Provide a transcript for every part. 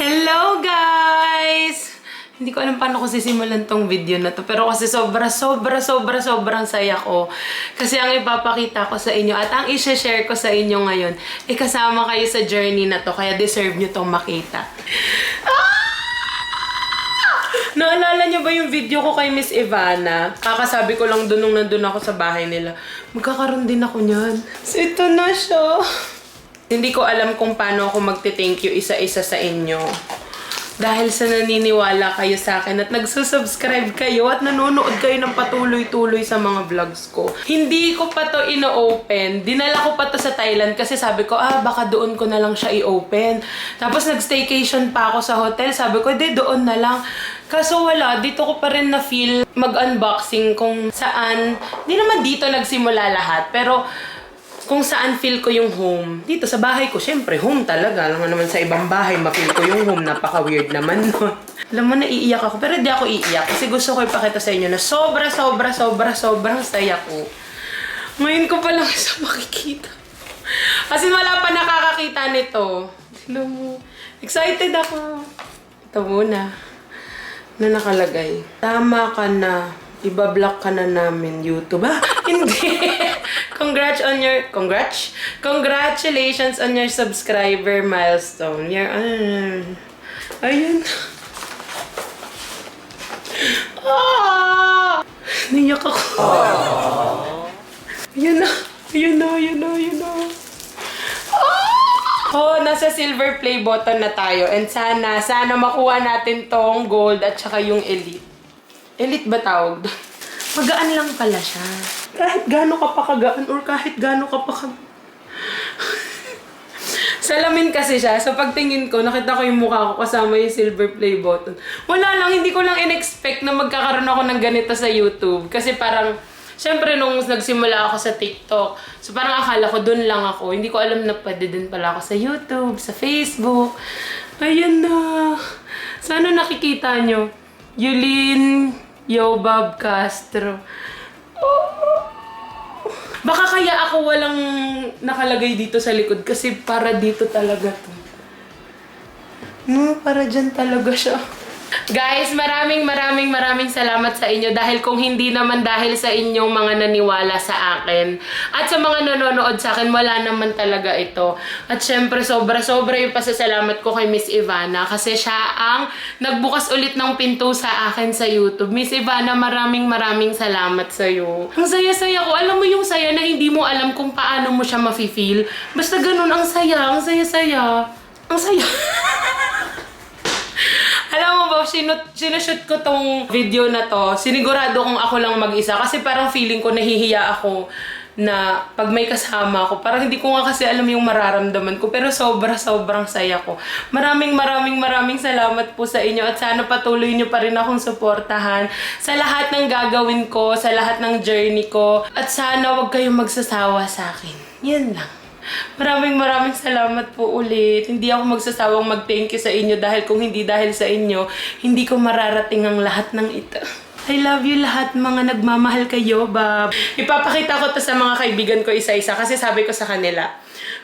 Hello guys! Hindi ko alam paano ko sisimulan tong video na to. Pero kasi sobra, sobra, sobra, sobrang saya ko. Kasi ang ipapakita ko sa inyo at ang i-share ko sa inyo ngayon, eh kasama kayo sa journey na to. Kaya deserve nyo tong makita. Ah! Naalala niyo ba yung video ko kay Miss Ivana? Kakasabi ko lang doon nung nandun ako sa bahay nila. Magkakaroon din ako niyan. So, ito na siya. Hindi ko alam kung paano ako magte-thank you isa-isa sa inyo. Dahil sa naniniwala kayo sa akin at nagsusubscribe kayo at nanonood kayo ng patuloy-tuloy sa mga vlogs ko. Hindi ko pa to ino-open. Dinala ko pa to sa Thailand kasi sabi ko, ah, baka doon ko na lang siya i-open. Tapos nag-staycation pa ako sa hotel. Sabi ko, di, doon na lang. Kaso wala, dito ko pa rin na-feel mag-unboxing kung saan, di naman dito nagsimula lahat, pero kung saan feel ko yung home. Dito sa bahay ko, syempre, home talaga. Alam mo naman sa ibang bahay, ma-feel ko yung home. Napaka-weird naman nun. Alam mo, naiiyak ako. Pero di ako iiyak. Kasi gusto ko ipakita sa inyo na sobra, sobra, sobra, sobrang saya ko. Ngayon ko pa lang isa makikita. Kasi wala pa nakakakita nito. Tignan mo. Excited ako. Ito muna. Na nakalagay. Tama ka na. Iba-block ka na namin YouTube. Ah, hindi. Congrats on your... Congrats? Congratulations on your subscriber milestone. Your... Uh, ayun. Ah! Naiyak ako. Ayun na. Ayun na, ayun na, ayun na. Ah! Oh, nasa silver play button na tayo. And sana, sana makuha natin tong gold at saka yung elite. Elite ba tawag doon? Magaan lang pala siya. Kahit gaano ka pa kagaan or kahit gaano ka pa kag... Salamin kasi siya. So pagtingin ko, nakita ko yung mukha ko kasama yung silver play button. Wala lang, hindi ko lang in-expect na magkakaroon ako ng ganito sa YouTube. Kasi parang, syempre nung nagsimula ako sa TikTok, so parang akala ko dun lang ako. Hindi ko alam na pwede din pala ako sa YouTube, sa Facebook. Ayan na. Sana nakikita nyo. Yulin Yobab Castro. Baka kaya ako walang nakalagay dito sa likod kasi para dito talaga to. No, para dyan talaga siya. Guys, maraming maraming maraming salamat sa inyo dahil kung hindi naman dahil sa inyong mga naniwala sa akin at sa mga nanonood sa akin, wala naman talaga ito. At syempre, sobra-sobra yung pasasalamat ko kay Miss Ivana kasi siya ang nagbukas ulit ng pinto sa akin sa YouTube. Miss Ivana, maraming maraming salamat sa iyo. Ang saya-saya ko. Alam mo yung saya na hindi mo alam kung paano mo siya mafe-feel. Basta ganun, ang saya, ang saya-saya. Ang saya. Sinut, sinushoot ko tong video na to, sinigurado kong ako lang mag-isa. Kasi parang feeling ko nahihiya ako na pag may kasama ako, parang hindi ko nga kasi alam yung mararamdaman ko. Pero sobra-sobrang saya ko. Maraming maraming maraming salamat po sa inyo at sana patuloy nyo pa rin akong suportahan sa lahat ng gagawin ko, sa lahat ng journey ko. At sana wag kayong magsasawa sa akin. Yan lang. Maraming maraming salamat po ulit. Hindi ako magsasawang mag-thank you sa inyo dahil kung hindi dahil sa inyo, hindi ko mararating ang lahat ng ito. I love you lahat mga nagmamahal kayo, Bob. Ipapakita ko to sa mga kaibigan ko isa-isa kasi sabi ko sa kanila,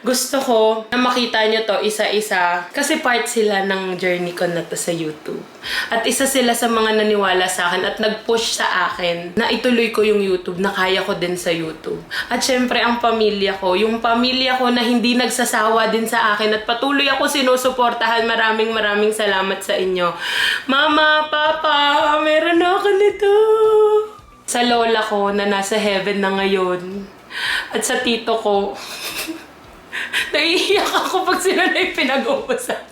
gusto ko na makita nyo to isa-isa kasi part sila ng journey ko na to sa YouTube. At isa sila sa mga naniwala sa akin at nag-push sa akin na ituloy ko yung YouTube, na kaya ko din sa YouTube. At syempre ang pamilya ko, yung pamilya ko na hindi nagsasawa din sa akin at patuloy ako sinusuportahan. Maraming maraming salamat sa inyo. Mama, Papa, meron ako nito. Sa lola ko na nasa heaven na ngayon. At sa tito ko. Naiiyak ako pag sila na yung pinag-uusapan.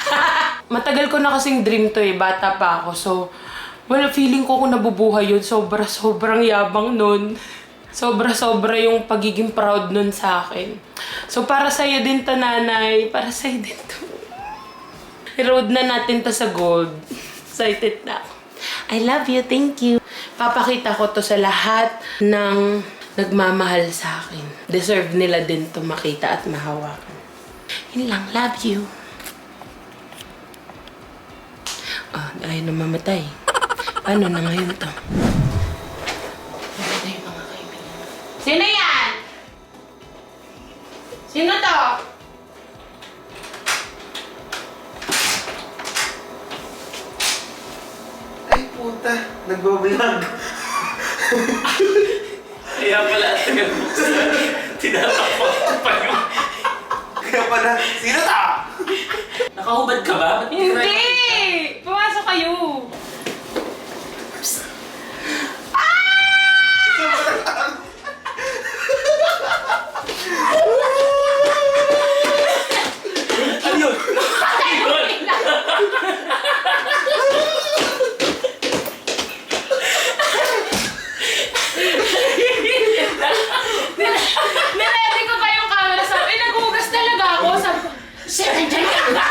Matagal ko na kasing dream to eh, bata pa ako. So, well, feeling ko kung nabubuhay yun, sobra, sobrang yabang nun. Sobra, sobra yung pagiging proud nun sa akin. So, para sa'yo din to, nanay. Para sa'yo din to. I-road na natin to sa gold. Excited na ako. I love you. Thank you. Papakita ko to sa lahat ng nagmamahal sa akin. Deserve nila din to makita at mahawakan. Yun lang, love you. Ah, ayaw na mamatay. Paano na ngayon to? Sino yan? Sino to? Ay, puta. Nagbablog. Kaya pala at tagal mo Tinatapak ko pa yung... Kaya pala, sino ta? Nakahubad ka ba? Ba't Hindi! Pumasok kayo! Ano yun? Niready ko pa yung camera. Sabi, eh, naghugas talaga ako. Sabi ko, Sir, nandiyan ka ba?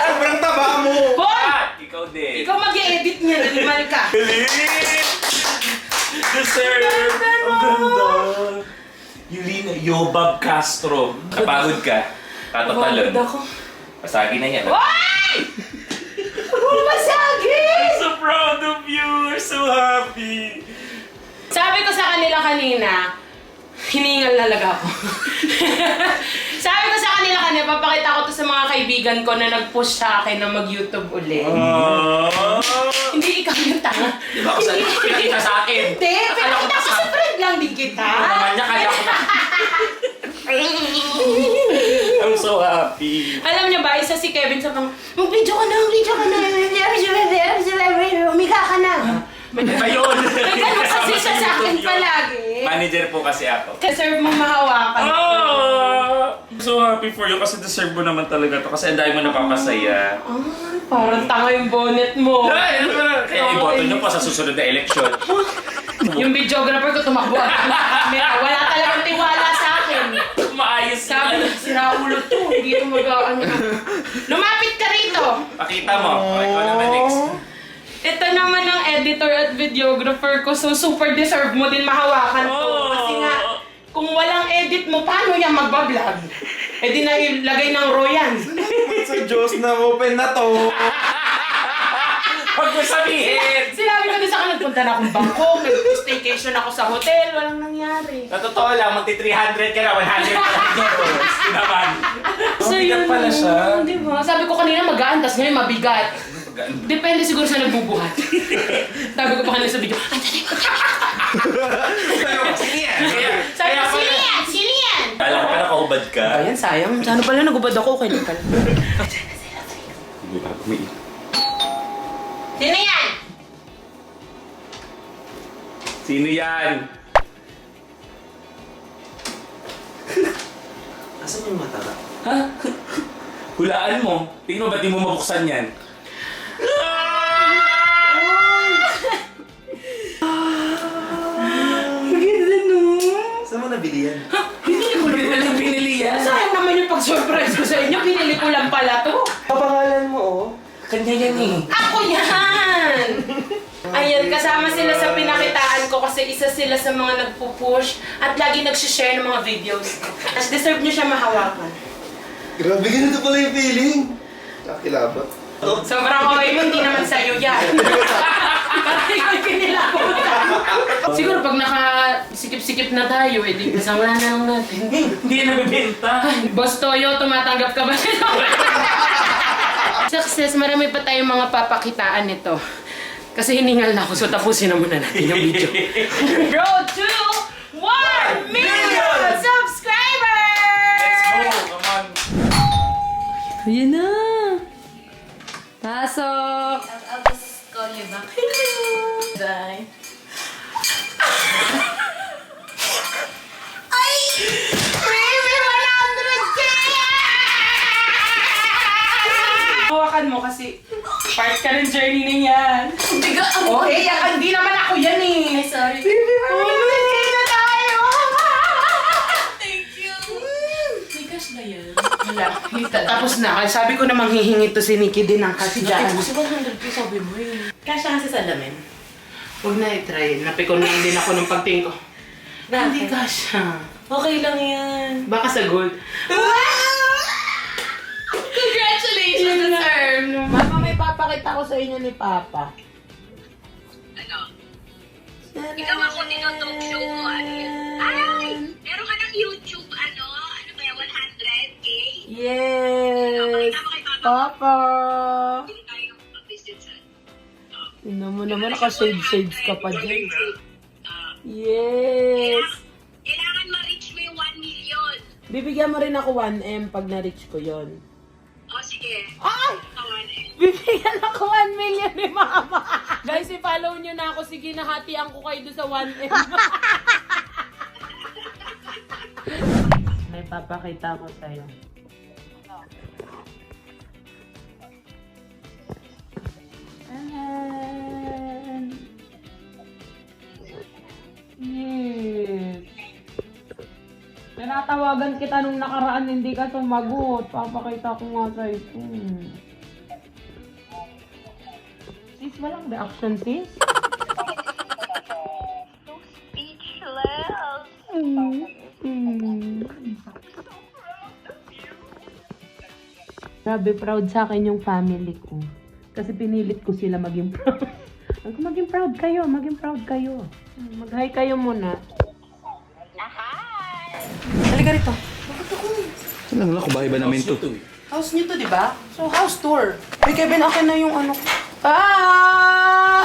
Sobrang taba mo! Bon! Ah, ikaw din. Ikaw mag-i-edit niya. Nalimal ka. Deserve! Ang ganda! Yulina Yobab Castro. Napagod ka. Tatatalon. Pagod ako. Pasagi na yan. Why? Masagi! I'm so proud of you! We're so happy! Sabi ko sa kanila kanina, hiningal talaga ako. Sabi ko sa kanila kanina, papakita ko to sa mga kaibigan ko na nag-push sa akin na mag-YouTube ulit. Ah. Hindi ikaw yung tanga. Di ba ako sa pinakita sa akin? Hindi, Akala ko pinakita ko sa- friend lang din kita. Ano naman niya, kaya ko na. I'm so happy. Alam niyo ba, isa si Kevin sa pang, mag-video ka na, mag-video ka na, umiga ka na. May ganun kasi siya sa akin YouTube yun. palagi. Manager po kasi ako. Deserve mo mahawakan. Oh! So happy for you kasi deserve mo naman talaga to kasi ang dami mo napapasaya. Ay, parang tanga yung bonnet mo. Ay, ano ba? Kaya iboto nyo pa sa susunod na election. Yung videographer ko tumakbo at camera. Wala talagang tiwala sa akin. Maayos Sabi niya, sira ulo to. Hindi ito mag ano. Lumapit ka rito. Pakita mo. Oh, ikaw naman next. Ito naman ang editor at videographer ko. So, super deserve mo din mahawakan to. Oh. Kasi nga, kung walang edit mo, paano yan magbablog? Eh di na ilagay ng Royan. Sa Diyos na open na to. Huwag mo sabihin! Sinabi ko din sa kanila, nagpunta na akong Bangkok, nag-staycation ako sa hotel, walang nangyari. Sa totoo lang, magti 300 ka na, 100 ka na. naman. So, yun, pala siya. Di ba? Sabi ko kanina magaan, tas ngayon mabigat. Depende siguro sa nagbubuhat. Sabi ko pa kanina sa video, ay, dali. Sige yan. Sabi ko, sino yan? Sino yan? Kala ko pa nakahubad ka. Ayan, sayang. Sana pala nagubad ako. Okay lang pala. Sino yan? Sino yan? Asan yung mata ka? Ha? Hulaan mo. Tingnan mo, ba't di mo mabuksan yan? Maganda no. Saan mo nabili yan? Pinili ko lang pala. pinili yan. Sayang naman yung pag-surprise ko sa inyo. Pinili ko lang pala to. Papangalan mo oh. Kanya yan eh. Ako yan! Ayan, kasama sila sa pinakitaan ko kasi isa sila sa mga nagpo-push at lagi nag-share ng mga videos. As deserve nyo siya mahawakan. Grabe ganito pala yung feeling. Nakakilabot. Sobrang kaway mo, hindi naman sa'yo yan. Parang ikaw yung kinilabutan. Siguro pag naka-sikip-sikip na tayo, edi kasama na lang natin. Hindi yan nabibenta. Boss Toyo, tumatanggap ka ba nito? Success, marami pa tayong mga papakitaan nito. Kasi hiningal na ako, so tapusin na muna natin yung video. Road to 1 million Kaya Sabi ko namang hihingi to si Nikki din ang kasi dyan. Kasi 100k sabi mo eh. Kasha kasi sa lamin. Huwag na i-try. Napikon na din ako ng pagtingin ko. Hindi kasha. Okay lang yan. Baka sa gold. Congratulations, sir! Mama, may papakita ko sa inyo ni Papa. Ikaw ako tinutugso mo. Ano yun? Ay! Meron ka ng YouTube, mag-visit sa... Tingnan mo naman, naka-shade-shades ka pa dyan. Yes! kailangan ma-reach mo yung 1 million. Bibigyan mo rin ako 1M pag na-reach ko yon. O, sige. Ay! Bibigyan ako 1 million ni Mama. Guys, i-follow nyo na ako. Sige, nahatian ko kayo doon sa 1M. May papakita ko sa'yo. Ayan. Yes. Tinatawagan kita nung nakaraan, hindi ka sumagot. Papakita ko nga sa'yo. Hmm. Sis, walang reaction, sis. Speechless. Grabe, proud sa akin yung family ko. Kasi pinilit ko sila maging proud. Sabi ko, maging proud kayo, maging proud kayo. Mag-hi kayo muna. Hi! Halika rito. Alam na, kubahay ba namin to? House niyo to, di ba? So, house tour. Hey, Kevin, akin na yung ano. Ah!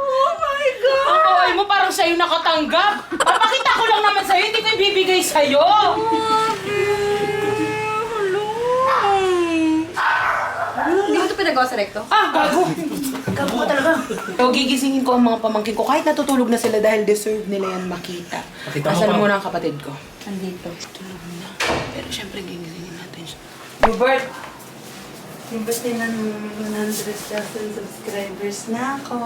oh my God! Ang kaway mo parang sa'yo nakatanggap. Papakita ko lang naman sa'yo, hindi ko ibibigay sa'yo. Hindi mo pinagawa sa recto? Ah, gago! Gago ka talaga. So, gigisingin ko ang mga pamangkin ko kahit natutulog na sila dahil deserve nila yan makita. Asan muna ang kapatid ko? Andito. Tulog na. Pero syempre, gigisingin natin siya. Hubert! Hubert, tingnan mo, 100,000 subscribers na ako.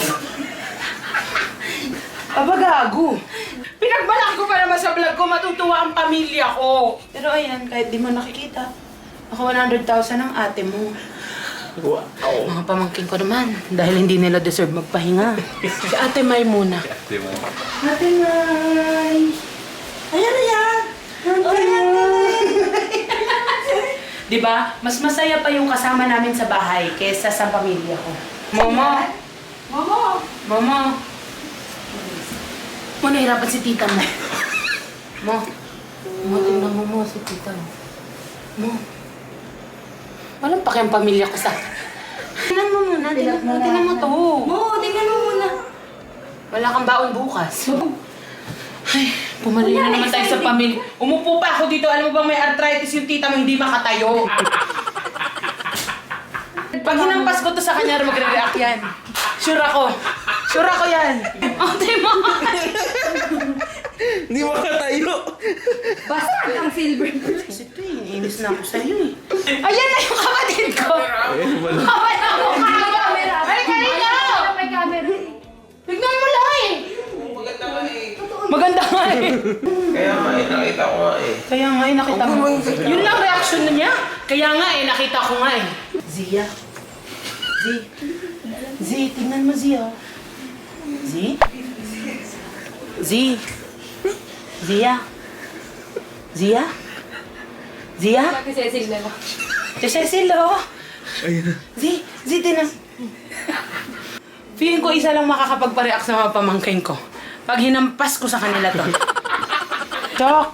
Aba, gago! Pinagbalak ko pa naman sa vlog ko, matutuwa ang pamilya ko. Pero ayan, kahit di mo nakikita, ako 100,000 ang ate mo. Wow. Mga pamangkin ko naman, dahil hindi nila deserve magpahinga. si Ate May muna. Di ba? Ate May! Ayan na yan! Ayan Di ba? Mas masaya pa yung kasama namin sa bahay kesa sa pamilya ko. Momo! Momo! Momo! Mo, nahirapan si tita mo. Mo. Mo, tingnan mo mo si tita mo. Mo. Walang paki ang pamilya ko sa... Tingnan mo muna, tingnan mo, tingnan mo to. Oo, tingnan mo muna. Wala kang baon bukas. Ay, pumali na naman tayo sa pamilya. Umupo pa ako dito. Alam mo bang may arthritis yung tita mo, hindi makatayo. Pag hinampas ko to sa kanya, magre-react yan. Sure ako. Sure ako yan. Ate mo. Hindi makatayo! Basta ang silver. Kasi ito eh, inis na ako sa'yo eh. Ayan na yung kapatid ko. Kapal camera. Ay, kanina. May camera. Tignan mo lang eh. Maganda nga eh. Kaya nga eh, nakita ko nga eh. Kaya nga eh, nakita mo. Yun lang reaction na niya. Kaya nga eh, nakita ko nga eh. Zia. Z. Z, tingnan mo Zia. Z? Z. Zia. Zia? Zia? Kasi signal ako. Si Cecil, oh. Ayun na. Z, Z, tingnan. Feeling ko isa lang makakapagpa-react sa mga pamangkin ko. Pag hinampas ko sa kanila to. Chok!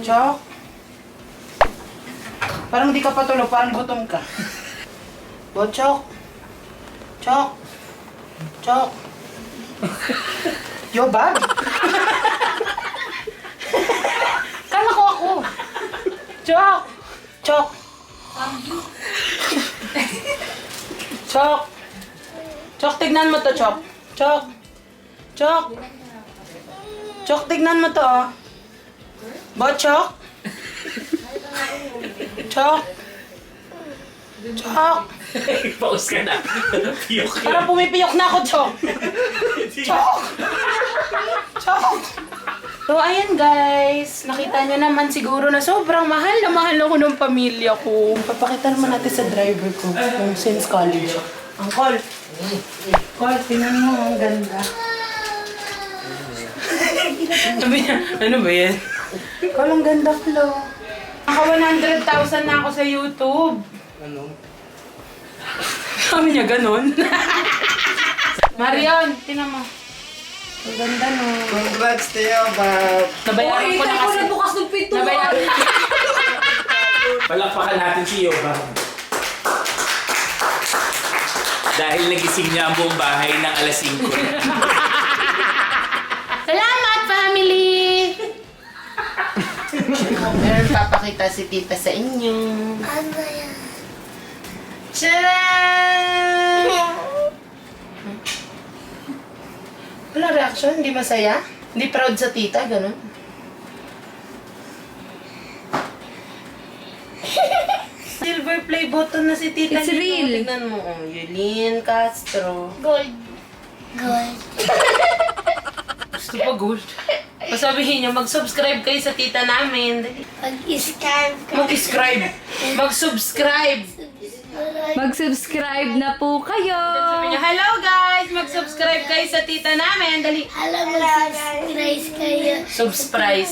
Chok! Parang di ka patulog, parang gutom ka. Bo, Chok! Chok! Chok! Yo, bag? Kala ko ako. Chok! Chok! Chok! Chok, tignan mo to, Chok. Chok! Chok! Chok, tignan mo to, oh. Bo, Chok? Chok! Pause ka na. Piyok. Parang pumipiyok na ako, Chok! Chok! Chok! So, ayan guys. Nakita nyo naman siguro na sobrang mahal na mahal ako ng pamilya ko. Papakita naman natin sa driver ko kung since college. Uncle! Uncle, tingnan mo. Ang ganda. Sabi niya, ano ba yan? Ikaw ang ganda, Flo. Naka 100,000 na ako sa YouTube. Ano? Sabi niya ganon. Marion, tingnan mo. Ang ganda no. Congrats, Teo, Bob. Nabayaran ko na ko kasi. na bukas ng pinto. Nabayaran Palakpakan natin si Yoba. Dahil nagising niya ang buong bahay ng alas 5. Salamat, family! Meron papakita si tita sa inyo. Ano yan? Tcharan! Wala reaction? Hindi masaya? Hindi proud sa tita? Ganun? Silver play button na si tita. It's dito. real. Tignan mo. Oh, Yulin Castro. Gold. Gold. Gusto pa gold. Pasabihin niyo, mag-subscribe kayo sa tita namin. Ka. Mag-subscribe. Mag-subscribe. Mag-subscribe na po kayo. Sabi niyo, hello guys! Mag-subscribe kayo sa tita namin. Dali. Alam mo, subscribe kayo. Subscribe.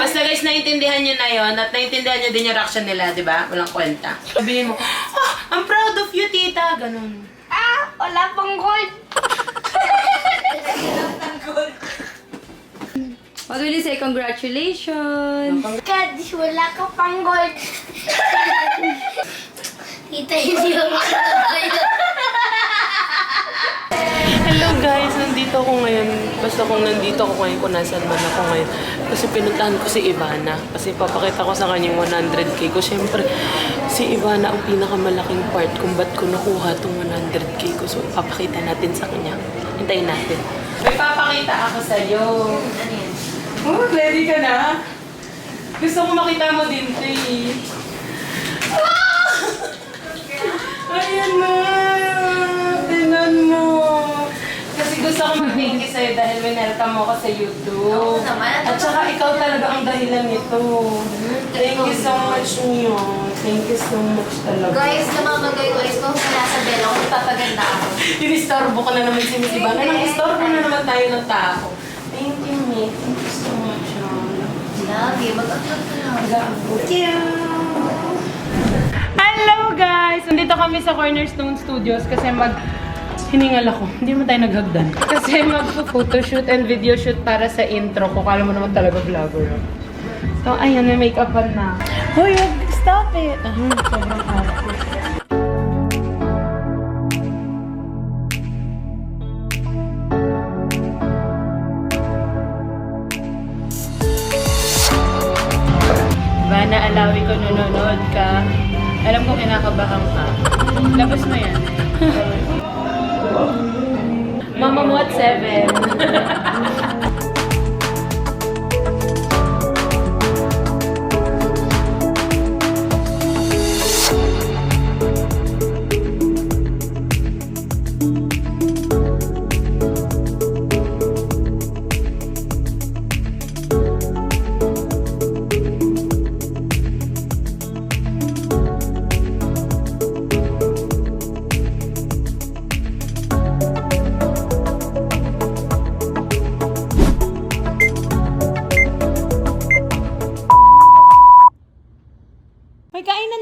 Basta guys, naintindihan nyo na yon at naintindihan nyo din yung reaction nila, di ba? Walang kwenta. Sabihin mo, oh, I'm proud of you, tita. Ganun. Ah, wala pang gold. What will you say? Congratulations. Kadis, wala ka pang gold. Tita, hindi ako Hello guys, nandito ako ngayon. Basta kung nandito ako ngayon, kung nasan man ako ngayon. Kasi pinuntahan ko si Ivana. Kasi papakita ko sa kanya yung 100k ko. Siyempre, si Ivana ang pinakamalaking part kung ba't ko nakuha tong 100k ko. So, papakita natin sa kanya. Hintayin natin. May papakita ako sa'yo. Ano yan? Oh, ready ka na? Gusto ko makita mo din eh. Ah! Ayan na! Tinan mo! Kasi gusto ko mag-thank you sa'yo dahil winelcome mo ako sa YouTube. At saka ikaw talaga ang dahilan nito. Thank you so much, Mio. Thank you so much talaga. Guys, namamagay ko. Is kung nasa belo, kung tataganda ako. Inistorbo ko na naman si Miss Ivana. Nang istorbo na naman tayo ng tao. Thank you, Mi. Thank you so much. Love you. Mag-upload ka lang. Thank you! Nandito kami sa Cornerstone Studios kasi mag hiningal ako. Hindi mo tayo naghagdan. Kasi mag-photoshoot and video shoot para sa intro ko. Kala mo naman talaga vlogger. So, ayun, may make-upan na. Hoy, stop it! Ah, sobrang arte. Diba, naalawi ko nanonood ka. Alam ko kinakabahan ka. Labas mo yan. Mama mo at 7.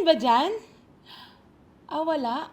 ba dyan? Ah, wala.